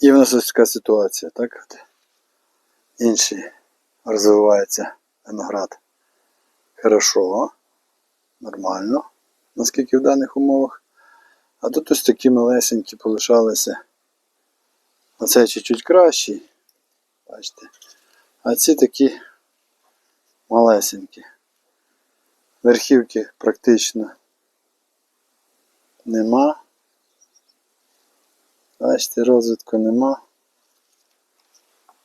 І в нас ось така ситуація, так? Інший розвивається виноград. Хорошо, нормально, наскільки в даних умовах. А тут ось такі малесенькі полишалися. Оцей чуть-чуть кращий. Бачите. А ці такі малесенькі. Верхівки практично нема. Бачите, розвитку нема.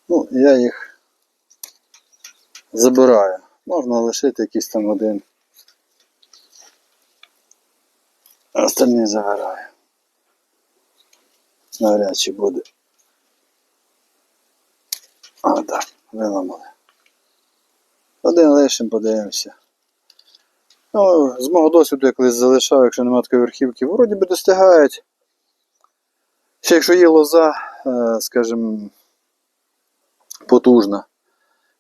Ну, я їх забираю. Можна лишити якийсь там один. А Остальні забираю. Навряд чи буде. А, так, виламали. Один лишим, подивимося. Ну, з мого досвіду, я колись залишав, якщо немає такої верхівки, вроді би достигають. Ще якщо є лоза, е, скажімо, потужна,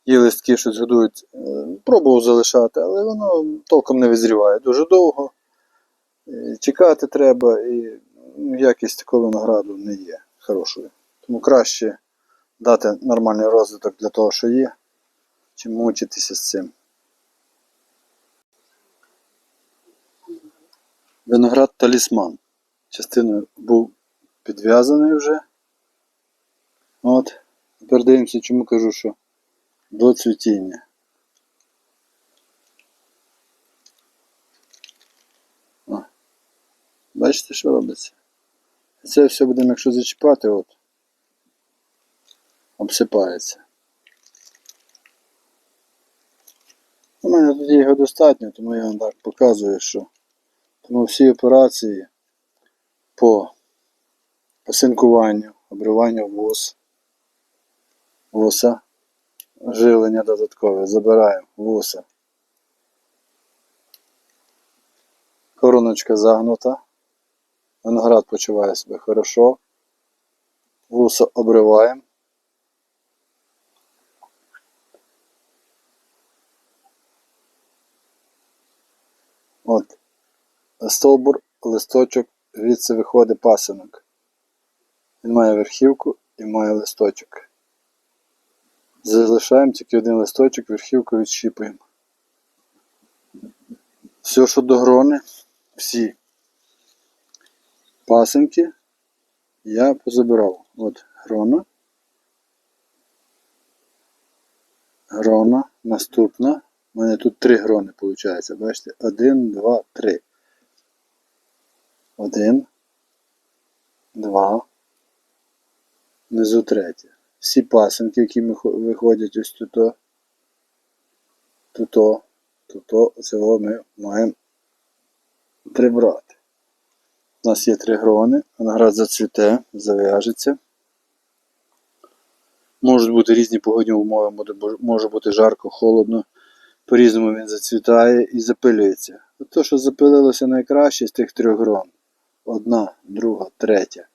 є листки, щось годують, е, пробував залишати, але воно толком не визріває дуже довго. Чекати треба, і ну, якість такого винограду не є хорошою. Тому краще дати нормальний розвиток для того, що є, чим мучитися з цим. Виноград талісман. Частиною був підв'язаний вже. От. Тепер дивимося, чому кажу, що до цвітіння. О. Бачите, що робиться? Це все будемо, якщо зачіпати, от, обсипається. У мене тут його достатньо, тому я вам так показую, що тому всі операції по посинкуванню, обриванню вуз, вуса, жилення додаткове, забираємо вуса. Короночка загнута. Виноград почуває себе хорошо. Вуса обриваємо. От. Стовбур, листочок, звідси виходить пасинок. Він має верхівку і має листочок. Залишаємо тільки один листочок, верхівку відщіпуємо. Все, що до грони, всі пасинки я позабирав. От грона. Грона. Наступна. У мене тут три грони виходить. Бачите? Один, два, три. Один. Два. Внизу третє. Всі пасинки, які виходять ось тут. Тут. Тут. Цього ми маємо прибрати. У нас є три грони, виноград зацвіте, зав'яжеться. Можуть бути різні погодні умови, може бути жарко, холодно. По-різному він зацвітає і запилюється. От То, що запилилося найкраще з тих трьох грон. Одна, друга, третя.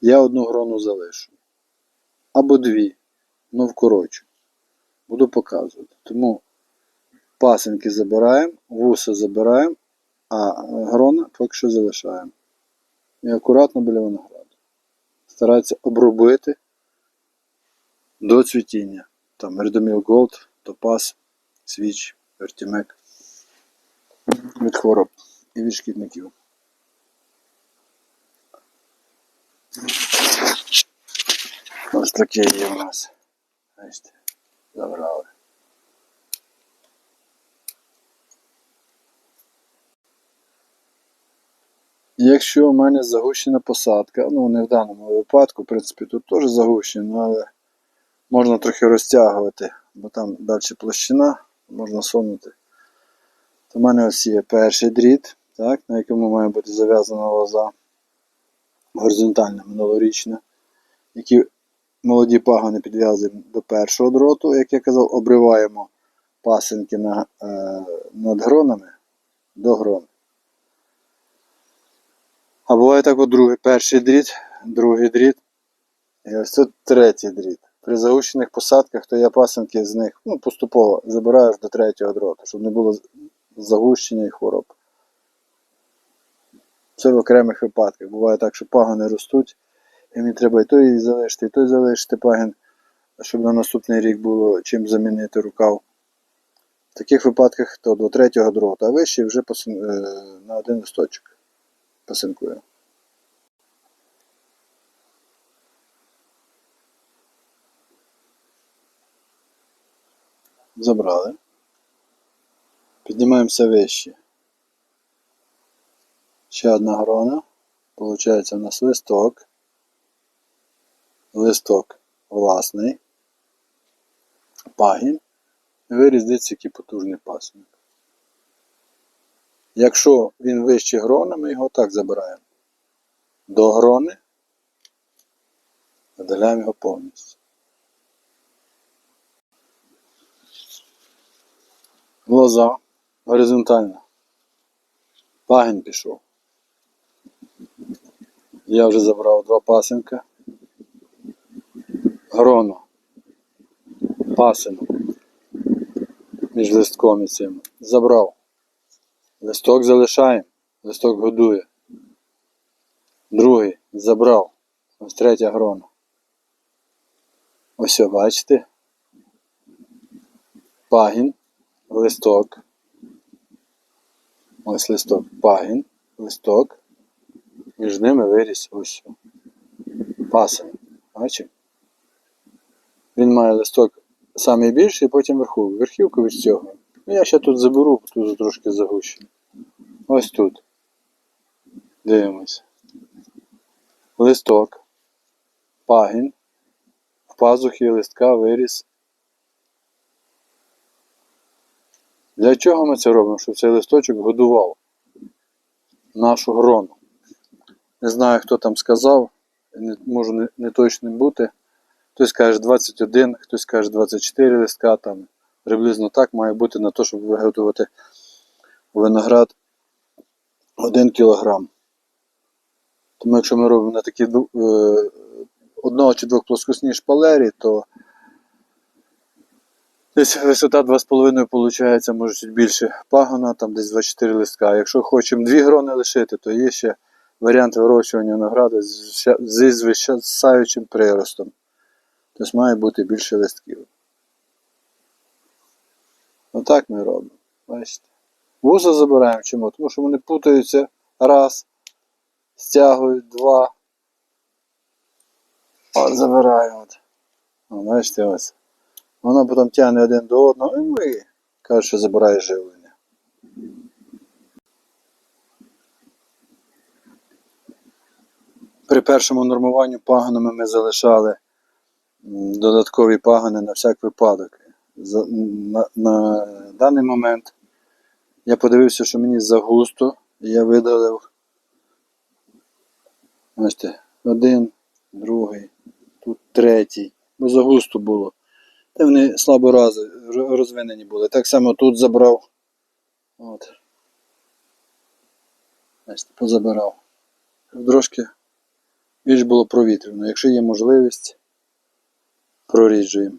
Я одну грону залишу. Або дві, ну вкорочу. Буду показувати. Тому пасинки забираємо, вуса забираємо, а грона поки що залишаємо. І акуратно біля винограду. Стараються обробити до цвітіння. Там Мердоміл Голд, Топаз, Свіч, Вертімек від хвороб і від шкідників. Ось таке є у нас. Бачите, забрали. Якщо у мене загущена посадка, ну не в даному випадку, в принципі, тут теж загущено, але можна трохи розтягувати, бо там далі площина, можна сунути. То в мене ось є перший дріт, так, на якому має бути зав'язана лоза горизонтальна минулорічна, які молоді пагони підв'язуємо до першого дроту, як я казав, обриваємо пасинки на, е, над гронами до грон. А буває так другий, перший дріт, другий дріт, і ось тут третій дріт. При загущених посадках, то я пасинки з них ну, поступово забираю до третього дроту, щоб не було загущення і хвороб. Це в окремих випадках. Буває так, що пагони ростуть, І мені треба і той залишити, і той залишити пагін, щоб на наступний рік було чим замінити рукав. В таких випадках то до третього дрота, а вищий вже посин... е, на один листочок посинкую. Забрали. Піднімаємося вище. Ще одна грона. Получається у нас листок. Листок власний. Пагін. Виріз дивіться, який потужний пасник. Якщо він вище грона, ми його так забираємо. До грони видаляємо його повністю. Лоза горизонтальна. Пагін пішов. Я вже забрав два пасенка. Гроно. Пасинок. Між листком і цим. Забрав. Листок залишаємо. Листок годує. Другий забрав. Ось третя грона. Ось, бачите? Пагін, листок. Ось листок. Пагін, листок. Між ними виріс ось. Пасин. Бачите? Він має листок самий більший, потім верховку. Верхівку від цього. Ну, я ще тут заберу, тут трошки загущено. Ось тут. Дивимось. Листок. Пагін. В пазухі листка виріс. Для чого ми це робимо? Щоб цей листочок годував нашу грону. Не знаю, хто там сказав, не, можу не, не точним бути. Хтось каже 21, хтось каже 24 листка, там приблизно так має бути на те, щоб виготовити виноград 1 кг. Тому якщо ми робимо на такі е, одного чи двох плоскосній шпалері, то десь висота 2,5 виходить, може чуть більше пагона, там десь 24 листка. Якщо хочемо дві грони лишити, то є ще варіант вирощування винограду зі звисаючим приростом. Тобто має бути більше листків. Отак ми робимо. Бачите? Вуса забираємо чому? Тому що вони путаються раз, стягують два. От забираємо. Бачите, ось. Воно потім тягне один до одного і ми каже, що забирає живлення. При першому нормуванню пагонами ми залишали додаткові пагони на всяк випадок. За, на, на даний момент я подивився, що мені загусто, і я видалив бачите, один, другий, тут третій, бо загусто було. Та вони слабо раз, розвинені були. Так само тут забрав. От. Бачите, позабирав. Трошки більш було провітряно. Якщо є можливість, проріджуємо.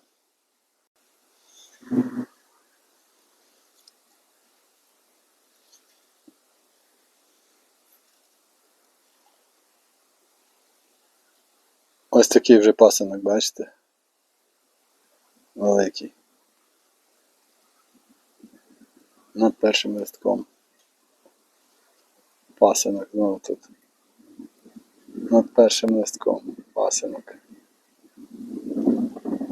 Ось такий вже пасинок, бачите? Великий. Над першим листком. Пасинок знову тут. Над першим листком. Пасинок.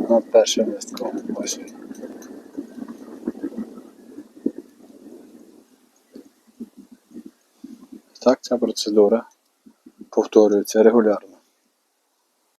Над першим листком. Ось. Так ця процедура повторюється регулярно.